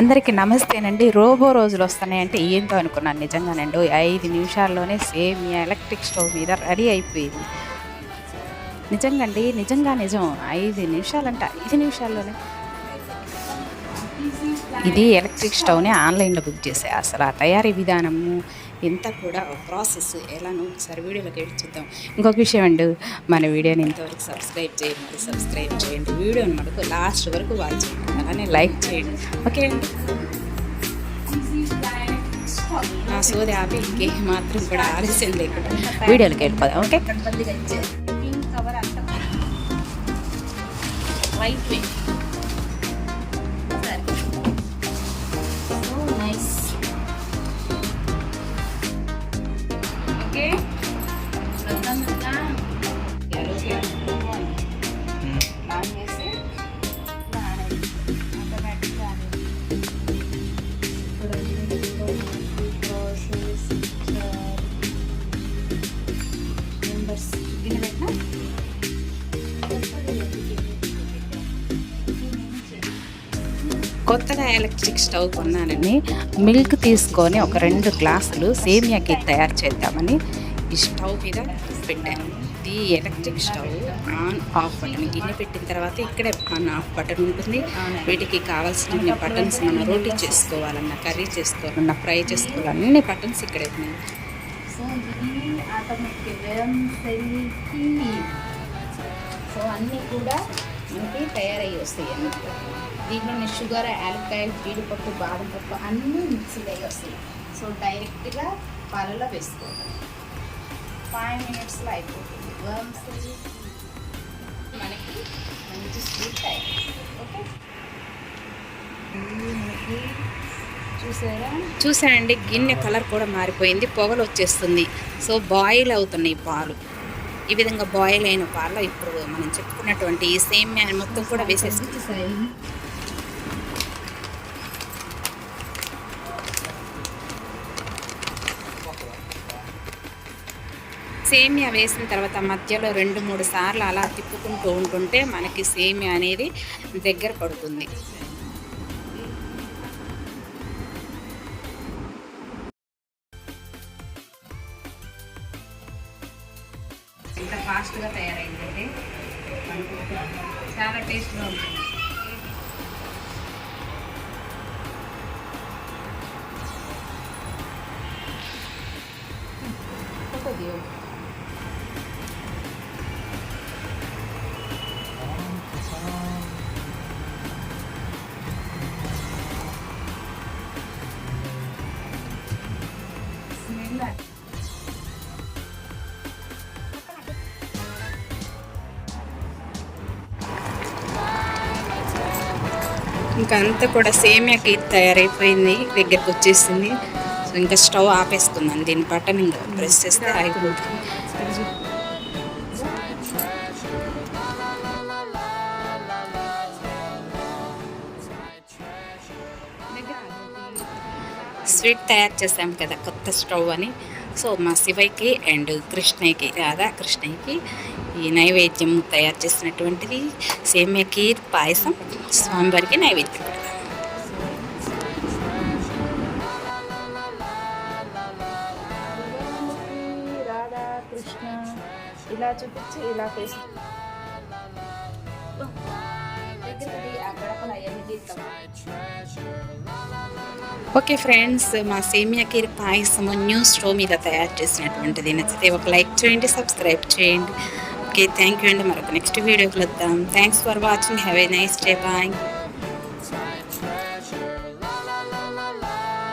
అందరికీ నమస్తేనండి. రోబో రోజులు వస్తున్నాయంటే ఏంటో అనుకున్నాను నిజంగానండి. ఐదు నిమిషాల్లోనే సేమ్ ఎలక్ట్రిక్ స్టవ్ మీద రెడీ అయిపోయింది. నిజంగండి నిజంగా నిజం. ఐదు నిమిషాలంట ఐదు నిమిషాల్లోనే. ఇది ఎలక్ట్రిక్ స్టవ్ని ఆన్లైన్లో బుక్ చేసే అసలు ఆ తయారీ విధానము ఇంత కూడా ప్రాసెస్ ఎలానో ఒకసారి వీడియోలోకి వెళ్ళి చూద్దాం. ఇంకొక విషయం అండి మన వీడియోని ఇంతవరకు సబ్స్క్రైబ్ చేయండి మరి సబ్స్క్రైబ్ చేయండి. వీడియోని మనకు లాస్ట్ వరకు వాచ్ చేయండి అలానే లైక్ చేయండి. ఓకే అండి? నా సోది ఆపి ఇంకే మాత్రం కూడా ఆలస్యం లేకుండా వీడియోలోకి వెళ్ళిపోదాం ఓకే? కవర్ అంతా వైట్ వే కొత్తగా ఎలక్ట్రిక్ స్టవ్ కొన్నానని మిల్క్ తీసుకొని ఒక రెండు గ్లాసులు సేమియాకి తయారు చేద్దామని ఈ స్టవ్ మీద పెట్టాను. ఇది electric stove on off button గిన్నె పెట్టిన తర్వాత ఇక్కడే ఆన్ ఆఫ్ బటన్ ఉంటుంది. వీటికి కావాల్సిన బటన్స్ మనం రోటీ చేసుకోవాలన్నా కర్రీ చేసుకోవాలన్నా ఫ్రై చేసుకోవాలన్నా అన్ని బటన్స్ ఇక్కడే ఉన్నాయి. సో అన్నీ కూడా మనకి తయారయ్యి వస్తాయి అన్నీ దీంట్లో షుగర్ యాలక్కాయలు జీడిపప్పు బాదం పప్పు అన్నీ మిక్సీలు అయ్యి వస్తాయి. సో డైరెక్ట్గా పాలలో వేసుకోవాలి. ఫైవ్ మినిట్స్లో అయిపోతుంది. వర్మ్స్ మనకి మంచి స్వీట్ తయారు ఓకే? మనకి చూసారా? చూసానండి గిన్నె కలర్ కూడా మారిపోయింది పొగలు వచ్చేస్తుంది. సో బాయిల్ అవుతున్నాయి పాలు. ఈ విధంగా బాయిల్ అయిన పాలు ఇప్పుడు మనం చెప్పుకున్నటువంటి ఈ సేమ్యా మొత్తం కూడా వేసేసి సేమియా వేసిన తర్వాత మధ్యలో రెండు మూడు సార్లు అలా తిప్పుకుంటూ ఉంటుంటే మనకి సేమియా అనేది దగ్గర పడుతుంది. ఫాస్ట్గా తయారైందంటే చాలా టేస్ట్గా ఉంటుంది కొద్దిగా ఇంకా అంతా కూడా సేమియాకి తయారైపోయింది దగ్గరకు వచ్చేసింది. సో ఇంకా స్టవ్ ఆపేసుకుందాం. దీని బటన్ ఇంకా ప్రెస్ చేస్తే ఆగిపోతుంది. స్వీట్ తయారు చేసాం కదా కొత్త స్టవ్ అని. సో మా శివయ్యకి అండ్ కృష్ణయ్యకి రాధా కృష్ణయ్యకి ఈ నైవేద్యం తయారు చేసినటువంటిది సేమియా కీర్ పాయసం స్వామివారికి నైవేద్యం. పెడతాం కృష్ణ ఇలా చూపించి ఇలా అవన్నీ తీస్తాం ఓకే ఫ్రెండ్స్ మా సేమియా కీర్ పాయసము న్యూ స్టవ్ మీద తయారు చేసినటువంటిది నచ్చితే ఒక లైక్ చేయండి సబ్స్క్రైబ్ చేయండి. ఓకే థ్యాంక్ యూ అండి. మరొక నెక్స్ట్ వీడియో కలుద్దాం thanks for watching have a nice day bye